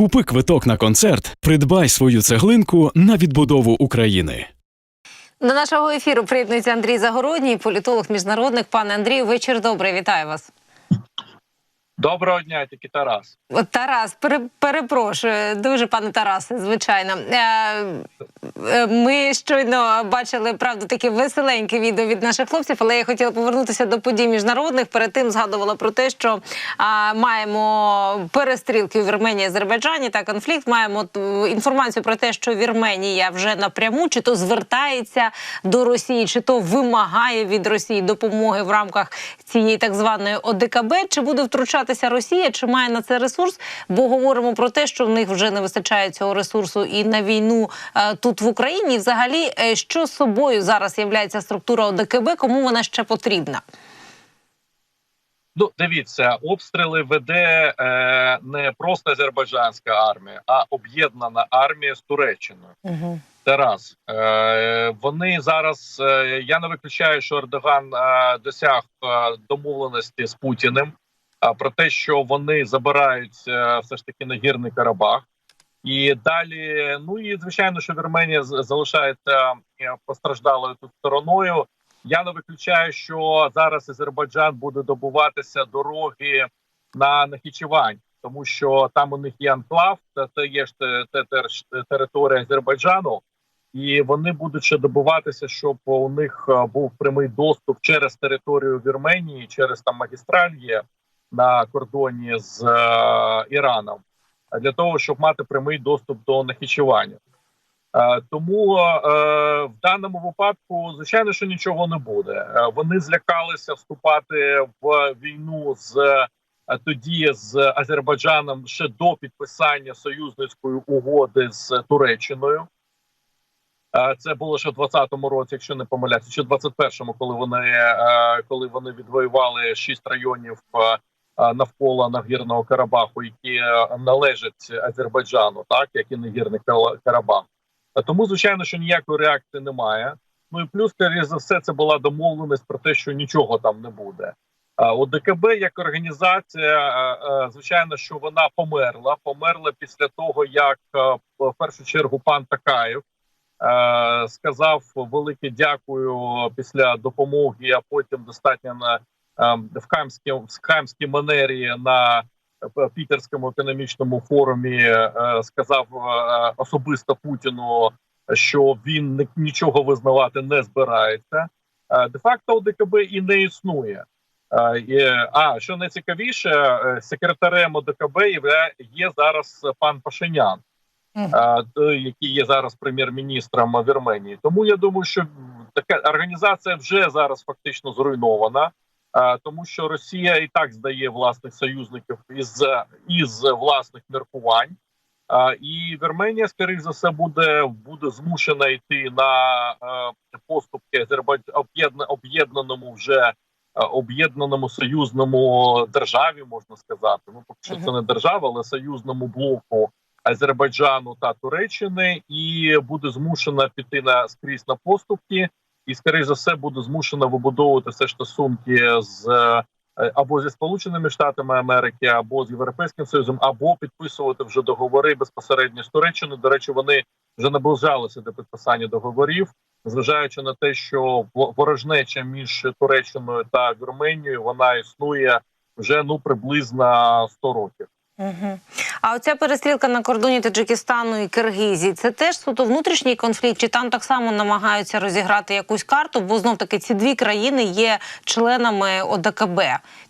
Купи квиток на концерт, придбай свою цеглинку на відбудову України. До нашого ефіру приєднується Андрій Загородній, політолог міжнародник. Пане Андрію, вечір добрий. Вітаю вас. Доброго дня, тільки Тарас. Тарас, пере, перепрошую, дуже пане Тарасе, звичайно. Е, е, ми щойно бачили правда таке веселеньке відео від наших хлопців, але я хотіла повернутися до подій міжнародних. Перед тим згадувала про те, що маємо перестрілки у Вірменії Азербайджані та конфлікт. Маємо інформацію про те, що Вірменія вже напряму чи то звертається до Росії, чи то вимагає від Росії допомоги в рамках цієї так званої ОДКБ. Чи буде втручатися Росія, чи має на це ресурс? Бо говоримо про те, що в них вже не вистачає цього ресурсу і на війну е, тут в Україні. І взагалі, е, що собою зараз є структура ОДКБ, кому вона ще потрібна? Ну, дивіться, обстріли веде е, не просто азербайджанська армія, а об'єднана армія з Туреччиною. Угу. Раз. Е, вони зараз. Е, я не виключаю, що Ердоган е, досяг е, домовленості з Путіним про те, що вони забирають е, все ж таки нагірний Карабах. І далі, ну і звичайно, що Вірменія залишається е, постраждалою тут стороною. Я не виключаю, що зараз Азербайджан буде добуватися дороги на Нахічевань, тому що там у них є анклав, це, це є ж те, те, те- територія Азербайджану, і вони будуть ще добуватися, щоб у них е, був прямий доступ через територію Вірменії, через там магістраль є на кордоні з е, Іраном, для того, щоб мати прямий доступ до Нахічевання. Е, Тому е, в даному випадку, звичайно, що нічого не буде. Вони злякалися вступати в війну з тоді з Азербайджаном ще до підписання союзницької угоди з Туреччиною. Це було ще в 20-му році, якщо не помиляюся, чи в 21-му, коли вони коли вони відвоювали шість районів навколо Нагірного Карабаху, які е, належать Азербайджану, так як і Нагірний Карабах. А Тому, звичайно, що ніякої реакції немає. Ну і плюс, скоріше за все, це була домовленість про те, що нічого там не буде. А ОДКБ як організація, е, е, звичайно, що вона померла. Померла після того, як е, в першу чергу пан Такаєв е, сказав велике дякую після допомоги, а потім достатньо на е, в хамській в хамській манері на е, Пітерському економічному форумі е, сказав е, особисто Путіну, що він нічого визнавати не збирається. Де факто ОДКБ і не існує. А що найцікавіше, секретарем ОДКБ є, зараз пан Пашинян, який є зараз прем'єр-міністром Вірменії. Тому я думаю, що така організація вже зараз фактично зруйнована. Е, Тому що Росія і так здає власних союзників із із власних міркувань, Е, і Вірменія, скоріш за все, буде буде змушена йти на е, поступки об'єднаному вже об'єднаному союзному державі, можна сказати. Ну поки що це не держава, але союзному блоку Азербайджану та Туреччини, і буде змушена піти на скрізь на поступки, і скоріш за все буде змушена вибудовувати все ж стосунки з е, або зі Сполученими Штатами Америки, або з Європейським Союзом, або підписувати вже договори безпосередньо з Туреччиною. До речі, вони вже наближалися до підписання договорів, зважаючи на те, що во- ворожнеча між Туреччиною та Вірменією вона існує вже ну приблизно 100 років. Угу. А оця перестрілка на кордоні Таджикистану і Киргизії це теж суто внутрішній конфлікт, чи там так само намагаються розіграти якусь карту? Бо знов таки ці дві країни є членами ОДКБ.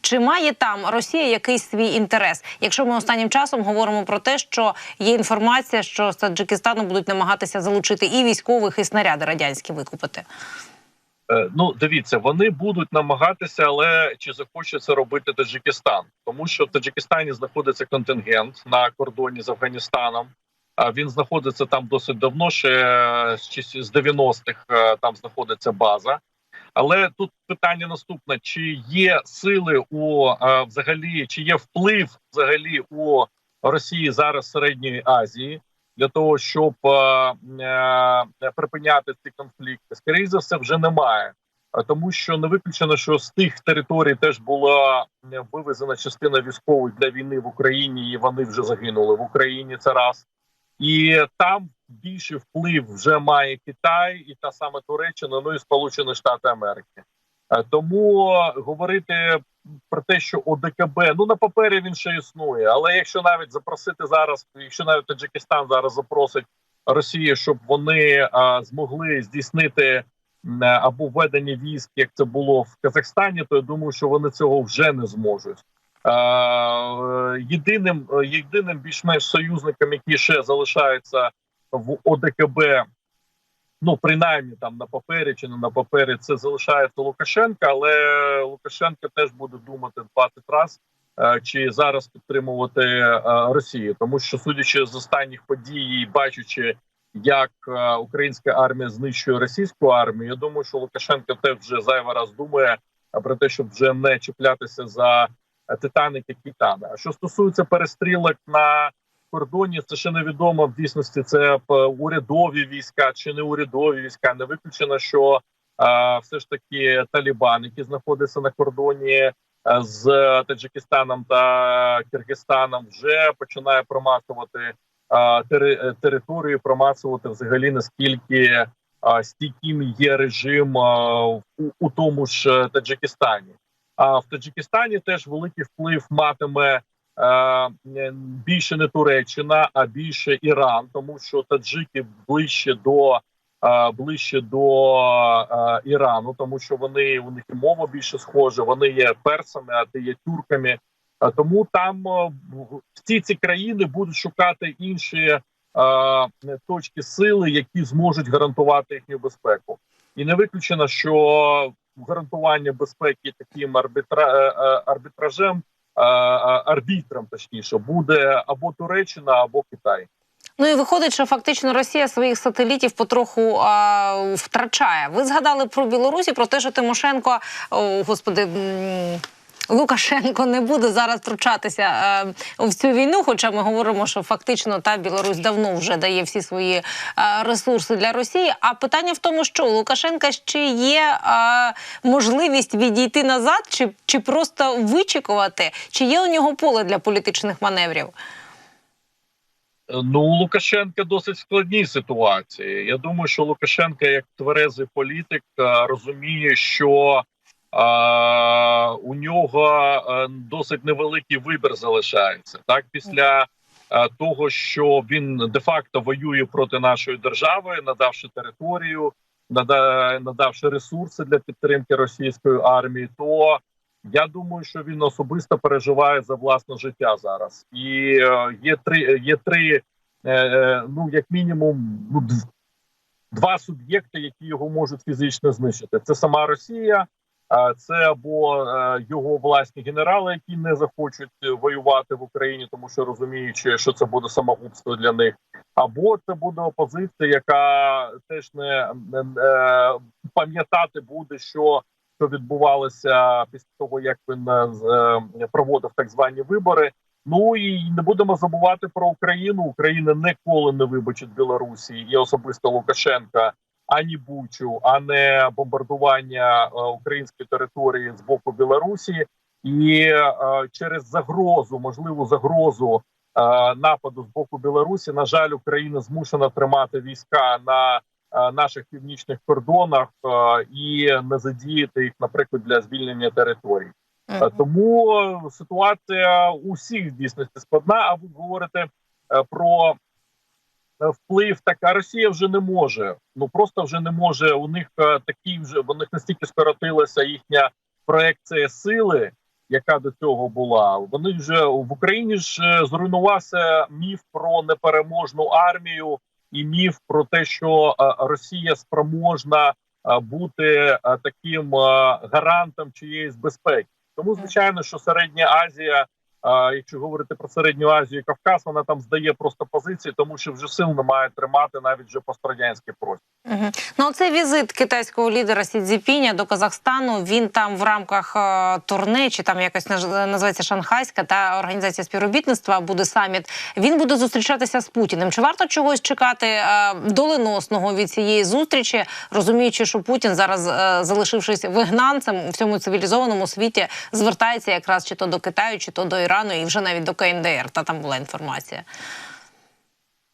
Чи має там Росія якийсь свій інтерес? Якщо ми останнім часом говоримо про те, що є інформація, що з Таджикистану будуть намагатися залучити і військових, і снаряди радянські викупити. Е, Ну, дивіться, вони будуть намагатися, але чи захоче це робити Таджикистан? Тому що в Таджикистані знаходиться контингент на кордоні з Афганістаном. Він знаходиться там досить давно, ще з 90-х е, там знаходиться база. Але тут питання наступне: чи є сили у е, взагалі, чи є вплив взагалі у Росії зараз в Середньої Азії для того, щоб е, е, припиняти ці конфлікти? Скоріше за все, вже немає. тому що не виключено, що з тих територій теж була е, вивезена частина військових для війни в Україні, і вони вже загинули в Україні. Це раз і там більший вплив вже має Китай і та саме Туреччина, ну і Сполучені Штати Америки. Тому говорити про те, що ОДКБ ну на папері він ще існує, але якщо навіть запросити зараз, якщо навіть Таджикистан зараз запросить Росію, щоб вони а, змогли здійснити м, або введення військ, як це було в Казахстані, то я думаю, що вони цього вже не зможуть. Е, Єдиним єдиним більш-менш союзником, які ще залишаються в ОДКБ, ну принаймні там на папері чи не на папері, це залишається Лукашенка, але Лукашенко теж буде думати 20 разів, е, чи зараз підтримувати е, Росію, тому що судячи з останніх подій, бачачи, як е, українська армія знищує російську армію, я думаю, що Лукашенко теж вже зайвий раз думає про те, щоб вже не чіплятися за Титаник і Титана. А що стосується перестрілок на кордоні, це ще невідомо в дійсності. Це е, урядові війська чи не урядові війська. Не виключено, що е, все ж таки Талібан, які знаходяться на кордоні е, з Таджикистаном та Киргизстаном, вже починає промацувати е, е, територію, промацувати взагалі наскільки стійким є режим е, у, у тому ж Таджикистані. А в Таджикистані теж великий вплив матиме більше не Туреччина, а більше Іран, тому що таджики ближче до е, ближче до е, Ірану, тому що вони у них і мова більше схожа. Вони є персами, а ти є тюрками. Тому там е, всі ці країни будуть шукати інші е, точки сили, які зможуть гарантувати їхню безпеку. І не виключено, що гарантування безпеки таким арбітра, е, е, арбітражем, е, е, арбітром, точніше, буде або Туреччина, або Китай. Ну і виходить, що фактично Росія своїх сателітів потроху а, втрачає. Ви згадали про Білорусі, про те, що Тимошенко, о, господи. Лукашенко не буде зараз втручатися е, в цю війну, хоча ми говоримо, що фактично та Білорусь давно вже дає всі свої е, ресурси для Росії. А питання в тому, що у Лукашенка ще є е, можливість відійти назад, чи, чи просто вичікувати, чи є у нього поле для політичних маневрів? Ну, у Лукашенка досить складні ситуації. Я думаю, що Лукашенко, як тверезий політик, розуміє, що у нього е, досить невеликий вибір залишається. Так, після е, того, що він де-факто воює проти нашої держави, надавши територію, надавши ресурси для підтримки російської армії, то я думаю, що він особисто переживає за власне життя зараз, і е, є три є три, ну як мінімум, ну два суб'єкти, які його можуть фізично знищити. Це сама Росія, а це або е, його власні генерали, які не захочуть е, воювати в Україні, тому що розуміючи, що це буде самогубство для них, або це буде опозиція, яка теж не, не, е, пам'ятати буде, що що відбувалося після того, як він е, проводив так звані вибори. Ну і не будемо забувати про Україну. Україна ніколи не вибачить Білорусі і особисто Лукашенка ані Бучу, а не бомбардування е, української території з боку Білорусі, і е, через загрозу, можливу загрозу е, нападу з боку Білорусі, на жаль, Україна змушена тримати війська на наших північних кордонах і не задіяти їх, наприклад, для звільнення територій. Тому ситуація у всіх дійсності складна. А ви говорите про вплив. Так а Росія вже не може. Ну просто вже не може. У них е, такі вже у них настільки скоротилася їхня проекція сили, яка до цього була. Вони вже в Україні ж е, зруйнувався міф про непереможну армію і міф про те, що е, Росія спроможна е, бути е, таким е, гарантом чиєїсь безпеки. Тому звичайно, що середня Азія А якщо говорити про середню Азію і Кавказ, вона там здає просто позиції, тому що вже сил немає тримати навіть вже пострадянський простір. Ну, цей візит китайського лідера Сі Цзіпіня до Казахстану. Він там в рамках е, турне, чи там якось називається Шанхайська та організація співробітництва буде саміт. Він буде зустрічатися з Путіним. Чи варто чогось чекати е, доленосного від цієї зустрічі, розуміючи, що Путін зараз, е, залишившись вигнанцем у всьому цивілізованому світі, звертається якраз чи то до Китаю, чи то до Ірану, і вже навіть до КНДР. Та там була інформація.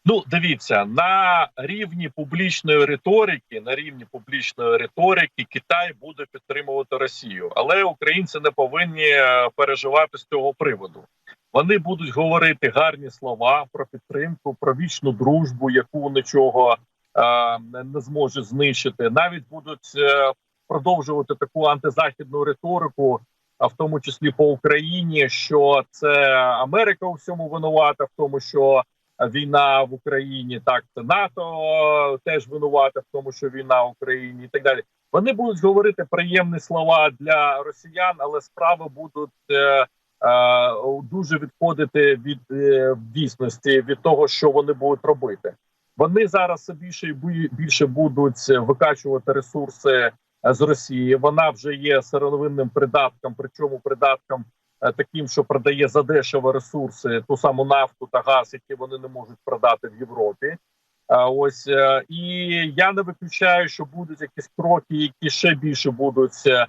Ну, дивіться, на рівні публічної риторики, на рівні публічної риторики, Китай буде підтримувати Росію, але українці не повинні е, переживати з цього приводу. Вони будуть говорити гарні слова про підтримку, про вічну дружбу, яку нічого е, не- зможе знищити. Навіть будуть е, продовжувати таку антизахідну риторику, а в тому числі по Україні, що це Америка у всьому винувата, в тому, що війна в Україні, так НАТО теж винувате в тому, що війна в Україні, і так далі. Вони будуть говорити приємні слова для росіян, але справи будуть е, е, дуже відходити від е, дійсності, від того, що вони будуть робити. Вони зараз все більше і більше будуть викачувати ресурси з Росії. Вона вже є сировинним придатком, причому придатком е, таким, що продає задешево ресурси, ту саму нафту та газ, які вони не можуть продати в Європі. Ось е, і я не виключаю, що будуть якісь кроки, які ще більше будуть е,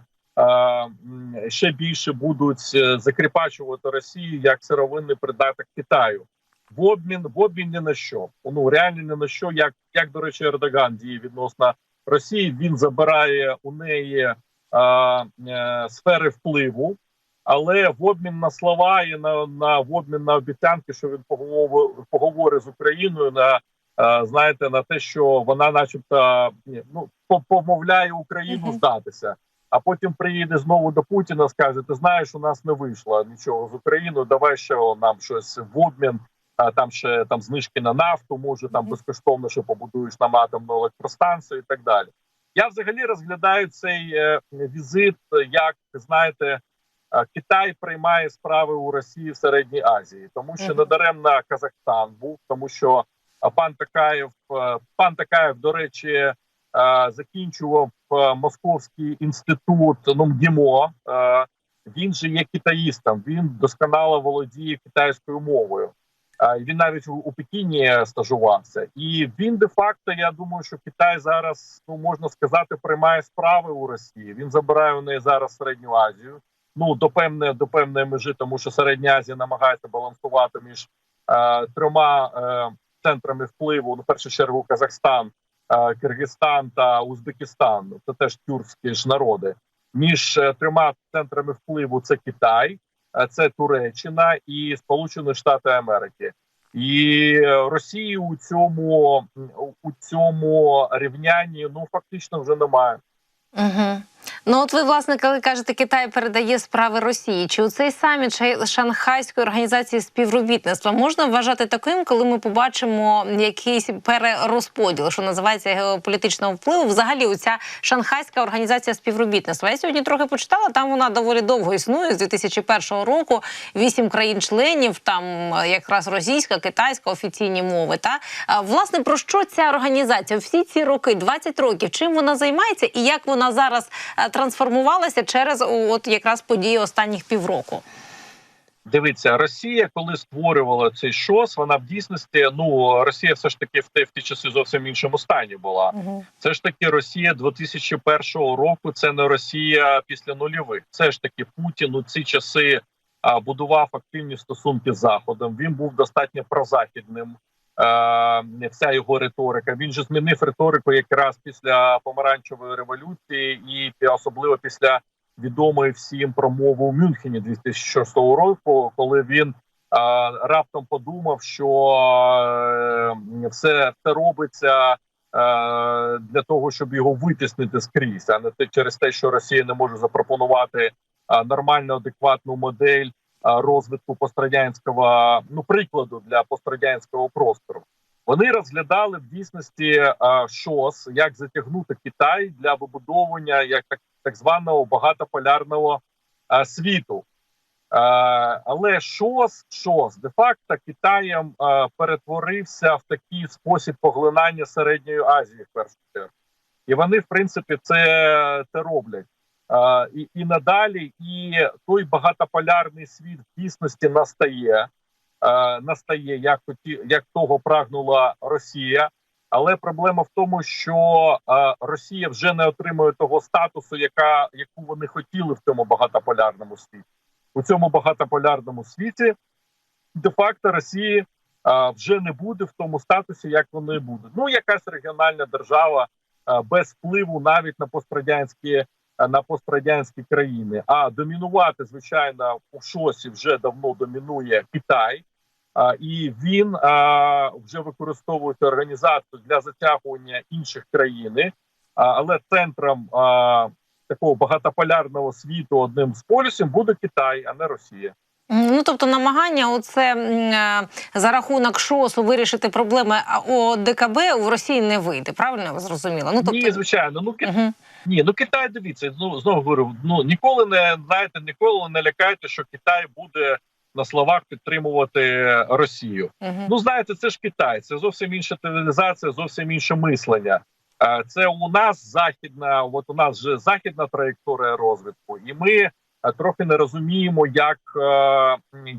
ще більше будуть закріпачувати Росію як сировинний придаток Китаю. В обмін в обмін ні на що. Ну реально ні на що. Як як до речі, Ердоган діє відносно Росії. Він забирає у неї е, е, сфери впливу. Але в обмін на слова і на, на в обмін на обіцянки, що він поговорить, поговорить з Україною на е, знаєте, на те, що вона, начебто, ну по- помовляє Україну Мгм. здатися. А потім приїде знову до Путіна, скаже: Ти знаєш, у нас не вийшло нічого з Україною. Давай ще нам щось в обмін. А там ще там знижки на нафту, може там безкоштовно, що побудуєш нам атомну електростанцію і так далі. Я взагалі розглядаю цей е, візит як знаєте. е, Китай приймає справи у Росії в середній Азії, тому що Мгм. недаремно Казахстан був, тому що пан Такаєв, е, пан Такаєв, до речі, е, закінчував е, Московський інститут ну, МГІМО. Е, Він же є китаїстом, він досконало володіє китайською мовою. Е, Він навіть у, Пекіні стажувався, і він де факто, я думаю, що Китай зараз ну можна сказати приймає справи у Росії. Він забирає у неї зараз середню Азію. Ну до певної до певної межі, тому що середня Азія намагається балансувати між е, трьома е, центрами впливу. Ну, в першу чергу, Казахстан, е, Киргизстан та Узбекистан. Це теж тюркські ж народи. Між е, трьома центрами впливу це Китай, е, це Туреччина і Сполучені Штати Америки. І е, Росії у цьому у цьому рівнянні ну фактично вже немає. Угу. Ну, от ви, власне, коли кажете, Китай передає справи Росії, чи у цей саміт Шанхайської організації співробітництва можна вважати таким, коли ми побачимо якийсь перерозподіл, що називається геополітичного впливу? Взагалі, оця Шанхайська організація співробітництва. Я сьогодні трохи почитала. Там вона доволі довго існує з 2001 року. Вісім країн-членів, там е, якраз російська, китайська офіційні мови. Та власне про що ця організація? Всі ці роки, 20 років, чим вона займається і як вона зараз трансформувалася через от якраз події останніх півроку? Дивіться, Росія, коли створювала цей ШОС, вона в дійсності ну Росія все ж таки в ті, в ті часи зовсім іншому стані була. Угу. Це ж таки Росія 2001 року. Це не Росія після нульових. Це ж таки Путін у ці часи а, будував активні стосунки з Заходом. Він був достатньо прозахідним. Е, вся його риторика. Він же змінив риторику якраз після помаранчевої революції, і особливо після відомої всім промови у Мюнхені 2006 року, коли він раптом подумав, що е, все це робиться е, для того, щоб його витіснити скрізь, а не через те, що Росія не може запропонувати нормальну адекватну модель розвитку пострадянського ну прикладу для пострадянського простору. Вони розглядали в дійсності ШОС, як затягнути Китай для вибудовування як так, так званого багатополярного світу. але ШОС, ШОС де-факто Китаєм е, перетворився в такий спосіб поглинання середньої Азії в першу чергу, і вони, в принципі, це, це роблять. І, і надалі, і той багатополярний світ в дійсності настає, настає, як хоті, як того прагнула Росія. Але проблема в тому, що Росія вже не отримує того статусу, яка яку вони хотіли в цьому багатополярному світі. У цьому багатополярному світі де-факто Росії вже не буде в тому статусі, як вони будуть. Ну, якась регіональна держава без впливу навіть на пострадянські на пострадянські країни. А домінувати, звичайно, у шосі вже давно домінує Китай. А, і він а, вже використовує цю організацію для затягування інших країн, а, але центром а, такого багатополярного світу одним з полюсів буде Китай, а не Росія. Ну тобто намагання, оце е, за рахунок ШОСу вирішити проблеми ОДКБ у Росії не вийде. Правильно я зрозуміла? Ну тобто Ні, звичайно, ну Угу. Ні, ну Китай дивіться. Ну знову говорю, ну ніколи не знаєте, ніколи не лякайте, що Китай буде на словах підтримувати Росію. Угу. Ну, знаєте, це ж Китай, це зовсім інша цивілізація, зовсім інше мислення. Це у нас західна, от у нас вже західна траєкторія розвитку, і ми трохи не розуміємо, як,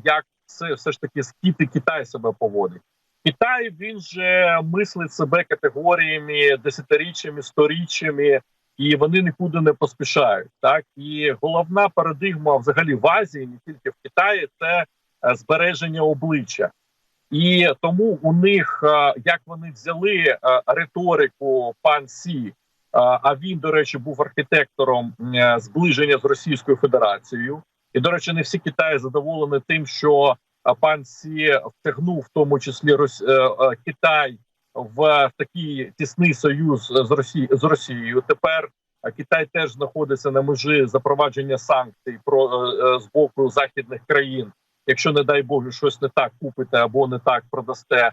як це все ж таки і Китай себе поводить. Китай він же мислить себе категоріями десятиріччями, сторіччями, і вони нікуди не поспішають. Так і головна парадигма взагалі в Азії, не тільки в Китаї, це е, збереження обличчя. І тому у них е, як вони взяли е, риторику пан Сі, а він, до речі, був архітектором зближення з Російською Федерацією. І, до речі, не всі Китаї задоволені тим, що пан Сі втягнув в тому числі Китай в такий тісний союз з Росією з Росією. Тепер Китай теж знаходиться на межі запровадження санкцій про е, е, з боку західних країн якщо не дай Боже щось не так купите або не так продасте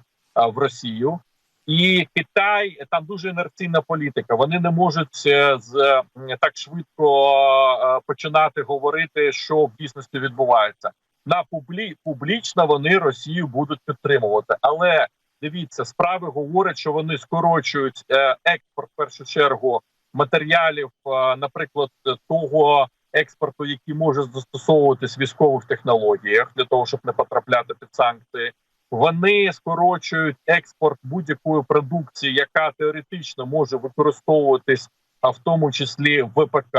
в Росію. І Китай там дуже інерційна політика. Вони не можуть е, з так швидко починати говорити, що в дійсності відбувається. На публі публічно вони Росію будуть підтримувати. Але дивіться, справи говорять, що вони скорочують е, експорт в першу чергу матеріалів, е, наприклад, того експорту, який може застосовуватись в військових технологіях для того, щоб не потрапляти під санкції. Вони скорочують експорт будь-якої продукції, яка теоретично може використовуватись, а в тому числі ВПК.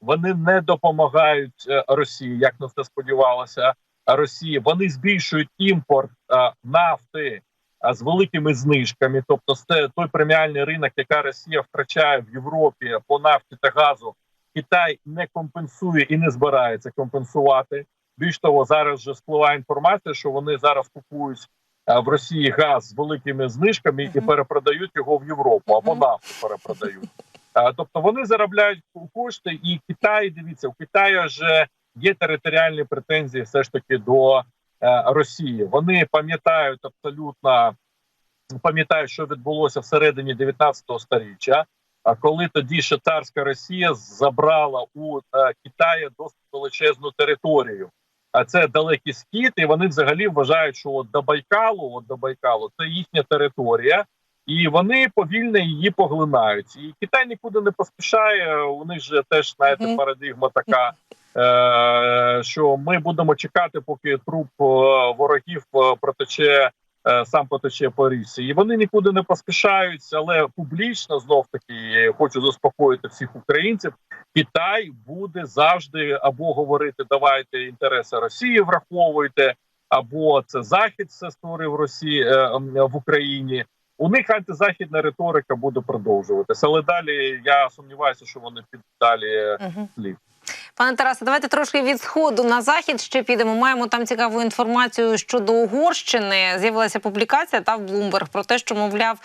Вони не допомагають е, Росії, як на це сподівалося. Росії вони збільшують імпорт нафти з великими знижками. Тобто, це той преміальний ринок, яка Росія втрачає в Європі по нафті та газу. Китай не компенсує і не збирається компенсувати. Більш того, зараз вже спливає інформація, що вони зараз купують в Росії газ з великими знижками і перепродають його в Європу або нафту перепродають. Тобто вони заробляють кошти, і Китай дивіться, у Китаю вже є територіальні претензії, все ж таки до Росії. Вони пам'ятають абсолютно пам'ятають, що відбулося всередині 19 століття. А коли тоді ще царська Росія забрала у е, Китаї досить величезну територію, а це далекий схід, і вони взагалі вважають, що от до Байкалу, от до Байкалу, це їхня територія, і вони повільно її поглинають. І Китай нікуди не поспішає. У них же теж знаєте, парадигма така. Е, Що ми будемо чекати, поки труп е, ворогів е, протече сам потече по річці. І вони нікуди не поспішають, але публічно знов таки хочу заспокоїти всіх українців. Китай буде завжди або говорити давайте інтереси Росії враховуйте, або це Захід все створив Росії в Україні. У них антизахідна риторика буде продовжуватися, але далі я сумніваюся, що вони підуть далі слід. Пане Тарасе, давайте трошки від сходу на захід ще підемо. Маємо там цікаву інформацію щодо Угорщини. З'явилася публікація та в Bloomberg про те, що мовляв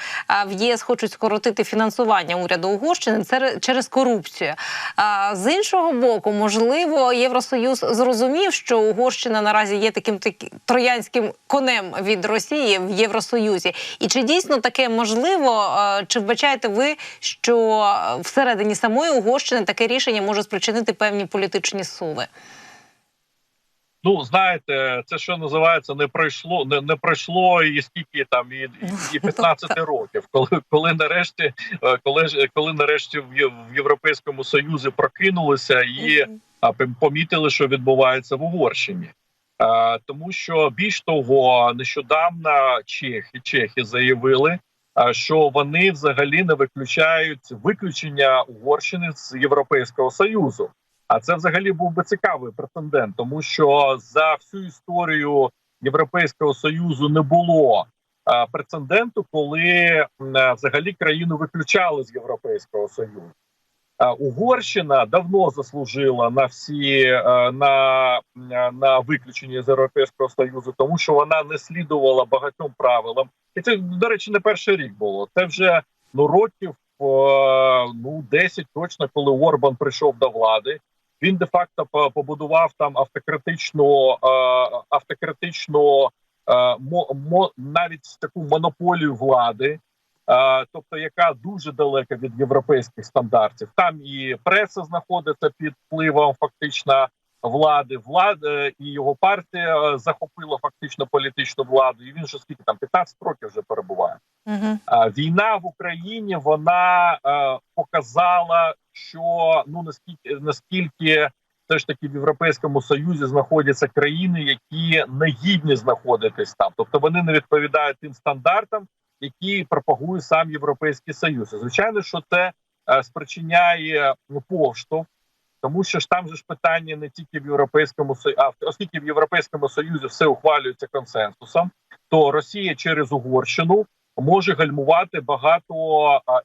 в єС хочуть скоротити фінансування уряду Угорщини через корупцію. З іншого боку, можливо, Євросоюз зрозумів, що Угорщина наразі є таким таки троянським конем від Росії в Євросоюзі. І чи дійсно таке можливо? Чи вбачаєте ви, що всередині самої Угорщини таке рішення може спричинити певні політичні суви? Ну знаєте, це що називається, не пройшло, не, не пройшло і скільки там і, і 15 років, коли коли нарешті, е, коли коли нарешті в Європейському Союзі прокинулися і помітили, що відбувається в Угорщині. Тому що більш того, нещодавно чехи чехи заявили, що вони взагалі не виключають виключення Угорщини з Європейського союзу. А це взагалі був би цікавий прецедент, тому що за всю історію Європейського союзу не було прецеденту, коли взагалі країну виключали з Європейського союзу. Угорщина давно заслужила на всі е, на, на виключення з Європейського союзу, тому що вона не слідувала багатьом правилам, і це до речі не перший рік було. Це вже ну років ну 10 точно, коли Орбан прийшов до влади. Він де факто по- побудував там автократичну е, автократичну е, мо, навіть таку монополію влади. Е, тобто яка дуже далека від європейських стандартів. Там і преса знаходиться під впливом фактично влади. Влада і його партія захопила фактично політичну владу. І він же скільки там 15 років вже перебуває. Угу. Війна в Україні вона показала, що ну наскільки наскільки все ж таки в Європейському Союзі знаходяться країни, які не гідні знаходитись там, тобто вони не відповідають тим стандартам, які пропагує сам Європейський Союз. Звичайно, що це е, спричиняє ну, поштовх, тому що ж там же ж питання не тільки в європейському Союзі, оскільки в Європейському Союзі все ухвалюється консенсусом, то Росія через Угорщину може гальмувати багато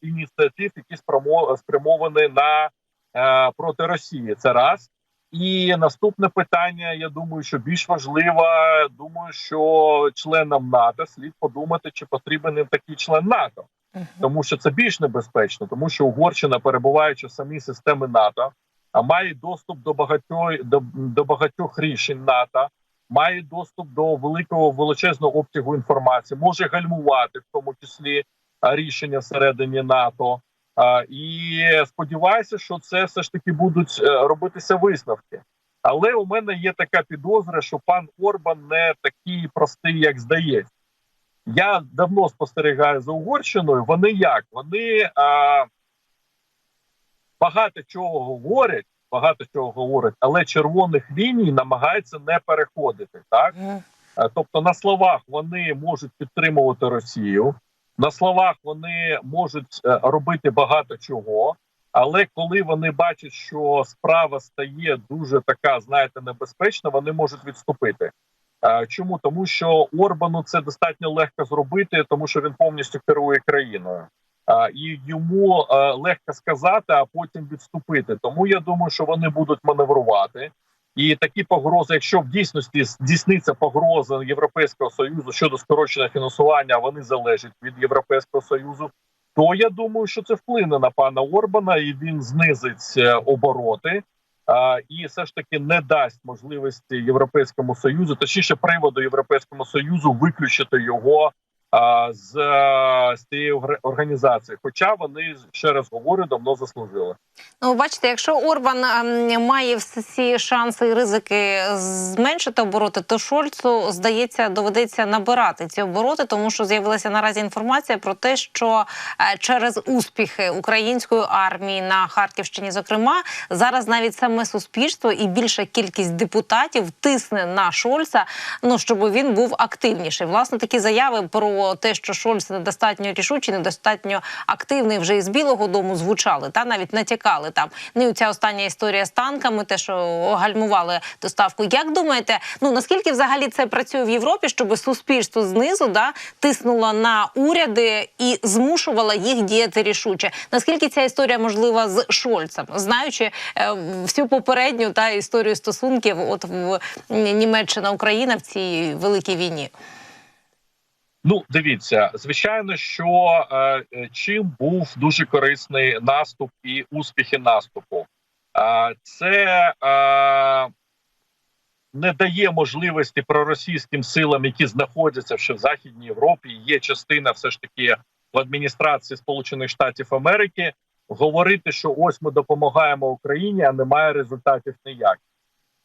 ініціатив, які спрямо- спрямовані на е, проти Росії. Це раз. І наступне питання, я думаю, що більш важливе, думаю, що членам НАТО слід подумати, чи потрібен такий член НАТО, тому що це більш небезпечно, тому що Угорщина, перебуваючи в самій системі НАТО, а має доступ до багатьох до, до багатьох рішень НАТО, має доступ до великого величезного обсягу інформації, може гальмувати в тому числі рішення всередині НАТО. І сподіваюся, що це все ж таки будуть е, робитися висновки. Але у мене є така підозра, що пан Орбан не такий простий, як здається. Я давно спостерігаю за Угорщиною. Вони як? Вони а, багато чого говорять, багато чого говорять, але червоних ліній намагаються не переходити. Так Е, тобто на словах вони можуть підтримувати Росію, на словах вони можуть е, робити багато чого. Але коли вони бачать, що справа стає дуже така, знаєте, небезпечна, вони можуть відступити. Е, Чому тому, що Орбану це достатньо легко зробити, тому що він повністю керує країною, Е, і йому легко сказати, а потім відступити. Тому я думаю, що вони будуть маневрувати. І такі погрози, якщо в дійсності здійсниться погроза Європейського союзу щодо скорочення фінансування, вони залежать від Європейського союзу, то я думаю, що це вплине на пана Орбана, і він знизить е, обороти. А, і все ж таки не дасть можливості Європейському союзу, точніше приводу Європейському союзу виключити його з, е, з цієї організації. Хоча вони ще раз говорю, давно заслужили. Ну, бачите, якщо Орбан ем, має всі шанси і ризики зменшити обороти, то Шольцу здається доведеться набирати ці обороти, тому що з'явилася наразі інформація про те, що е, через успіхи української армії на Харківщині, зокрема, зараз навіть саме суспільство і більша кількість депутатів тисне на Шольца, ну щоб він був активніший. Власне, такі заяви про те, що Шольц недостатньо рішучий, недостатньо активний, вже із Білого Дому звучали та навіть натякали там. Ну ця остання історія з танками, те, що гальмували доставку. Як думаєте, ну наскільки взагалі це працює в Європі, щоб суспільство знизу да тиснуло на уряди і змушувало їх діяти рішуче? Наскільки ця історія можлива з Шольцем, знаючи е, всю попередню та історію стосунків, от в Німеччина Україна в цій великій війні? Ну, дивіться, звичайно, що е, е, чим був дуже корисний наступ і успіхи наступу, е, це е, не дає можливості проросійським силам, які знаходяться ще в Західній Європі. Є частина, все ж таки, в адміністрації Сполучених Штатів Америки, говорити, що ось ми допомагаємо Україні, а немає результатів ніяких.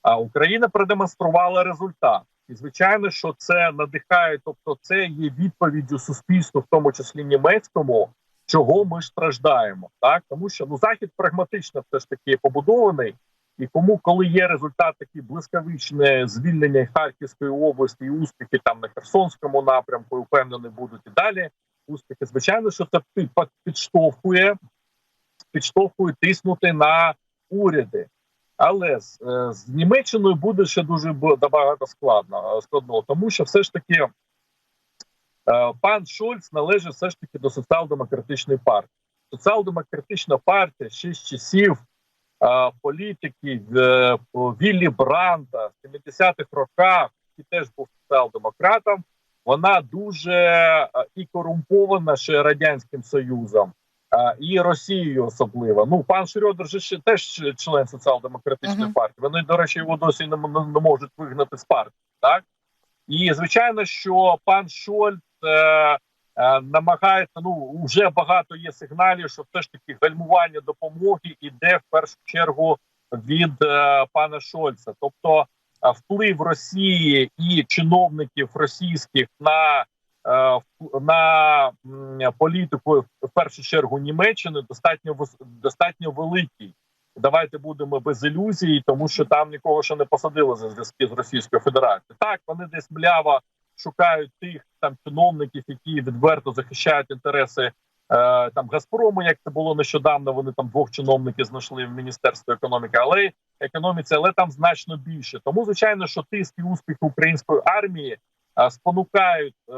А Україна продемонструвала результат. І звичайно, що це надихає, тобто, це є відповіддю суспільству, в тому числі німецькому, чого ми страждаємо, так тому що ну захід прагматично все ж таки побудований, і кому, коли є результат такий блискавичне звільнення Харківської області і успіхи там на Херсонському напрямку, і впевнений будуть і далі успіхи. Звичайно, що це під- підштовхує, підштовхує тиснути на уряди. Але з, е, з Німеччиною буде ще дуже багато складно е, тому що все ж таки е, пан Шольц належить все ж таки до соціал-демократичної партії. Соціал-демократична партія ще з часів е, політики Віллі Бранта в 70-х роках, який теж був соціал-демократом, вона дуже і корумпована ще радянським союзом. І Росією особливо. Ну пан Шрёдер же ще теж член соціал-демократичної Мгм. партії. Вони, до речі, його досі не, не можуть вигнати з партії. Так і звичайно, що пан Шольц е, е, намагається. Ну вже багато є сигналів, що все ж таки гальмування допомоги іде в першу чергу від е, пана Шольца. Тобто е, вплив Росії і чиновників російських на на політику в першу чергу Німеччини достатньо достатньо великий. Давайте будемо без ілюзій, тому що там нікого ще не посадили за зв'язки з Російською Федерацією. Так вони десь мляво шукають тих там чиновників, які відверто захищають інтереси е, там Газпрому. Як це було нещодавно? Вони там двох чиновників знайшли в міністерстві економіки, але економіці, але там значно більше. Тому звичайно, що тиск і успіх української армії е, спонукають е,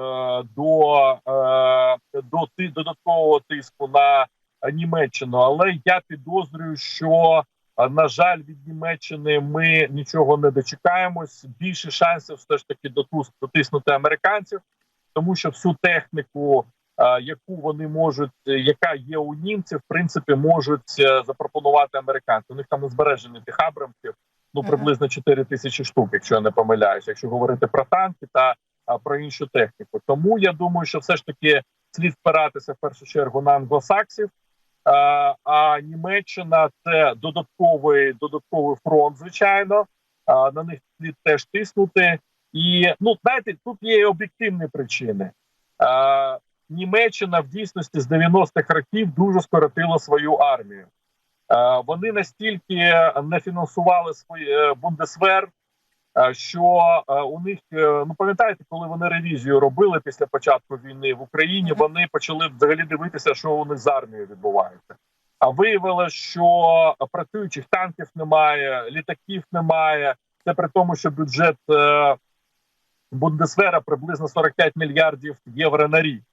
до, е, до ти- додаткового тиску на Німеччину. Але я підозрюю, що е, на жаль, від Німеччини ми нічого не дочекаємось. Більше шансів все ж таки дотиснути американців, тому що всю техніку, е, яку вони можуть, е, яка є у німців, в принципі, можуть е, запропонувати американці. У них там збережені тих абрамсів, ну приблизно 4 тисячі штук, якщо я не помиляюсь, якщо говорити про танки та а, про іншу техніку. Тому я думаю, що все ж таки слід спиратися в першу чергу на англосаксів. А, а Німеччина це додатковий додатковий фронт, звичайно. А, на них слід теж тиснути. І ну знаєте, тут є і об'єктивні причини. А, Німеччина в дійсності з 90-х років дуже скоротила свою армію. Вони настільки не фінансували свій е, бундесвер, що е, у них е, ну пам'ятаєте, коли вони ревізію робили після початку війни в Україні, вони почали взагалі дивитися, що у них з армією відбувається. А виявилося, що працюючих танків немає, літаків немає. Це при тому, що бюджет е, Бундесвера приблизно 45 мільярдів євро на рік.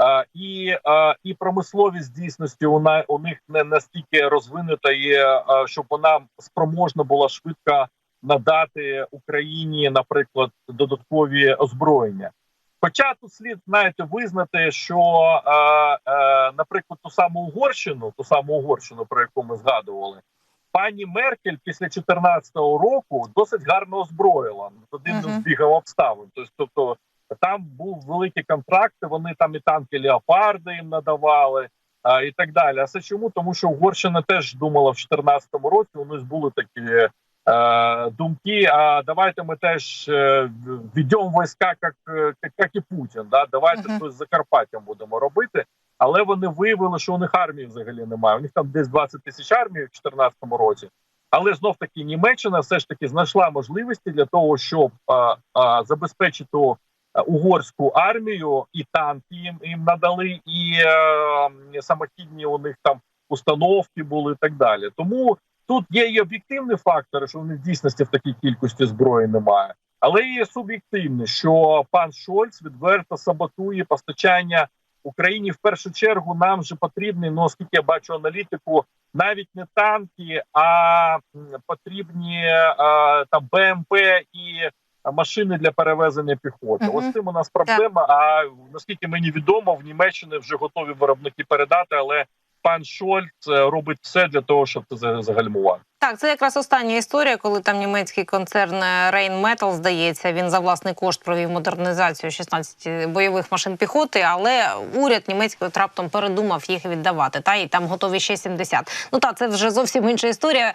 Е, і, е, і промисловість дійсності у, на, у них не настільки розвинута є, е, щоб вона спроможна була швидко надати Україні, наприклад, додаткові озброєння. Хоча тут слід знаєте визнати, що, е, е, наприклад, ту саму Угорщину, ту саму Угорщину, про яку ми згадували, пані Меркель після 2014 року досить гарно озброїла з одним Мгм. збігом обставин. Тобто, тобто там був великі контракти. Вони там і танки Леопарди їм надавали. І так далі. А це чому? Тому що Угорщина теж думала в 2014 році. У них були такі думки. А давайте ми теж е, введемо війська, як, е, як, як і Путін. Да? Давайте Мгм. щось з Закарпаттям будемо робити. Але вони виявили, що у них армії взагалі немає. У них там десь 20 тисяч армії в 2014 році. Але знов таки Німеччина все ж таки знайшла можливості для того, щоб а, а, забезпечити е, угорську армію, і танки їм, їм надали, і е, самохідні у них там установки були і так далі. Тому тут є і об'єктивні фактори, що в них дійсності в такій кількості зброї немає. Але є суб'єктивні, що пан Шольц відверто саботує постачання Україні в першу чергу. Нам же потрібні, ну оскільки я бачу аналітику, навіть не танки, а потрібні е, там БМП і машини для перевезення піхоти. Мгм. Ось цим у нас проблема. А наскільки мені відомо, в Німеччині вже готові виробники передати, але пан Шольц е, робить все для того, щоб це за- загальмувати. Так, це якраз остання історія, коли там німецький концерн Rain Metal, здається, він за власний кошт провів модернізацію 16 бойових машин піхоти, але уряд німецький от раптом передумав їх віддавати. Та і там готові ще 70. Ну та це вже зовсім інша історія.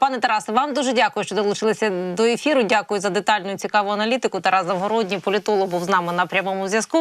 Пане Тарасе, вам дуже дякую, що долучилися до ефіру. Дякую за детальну цікаву аналітику. Тарас Завгородній, політолог, був з нами на прямому зв'язку.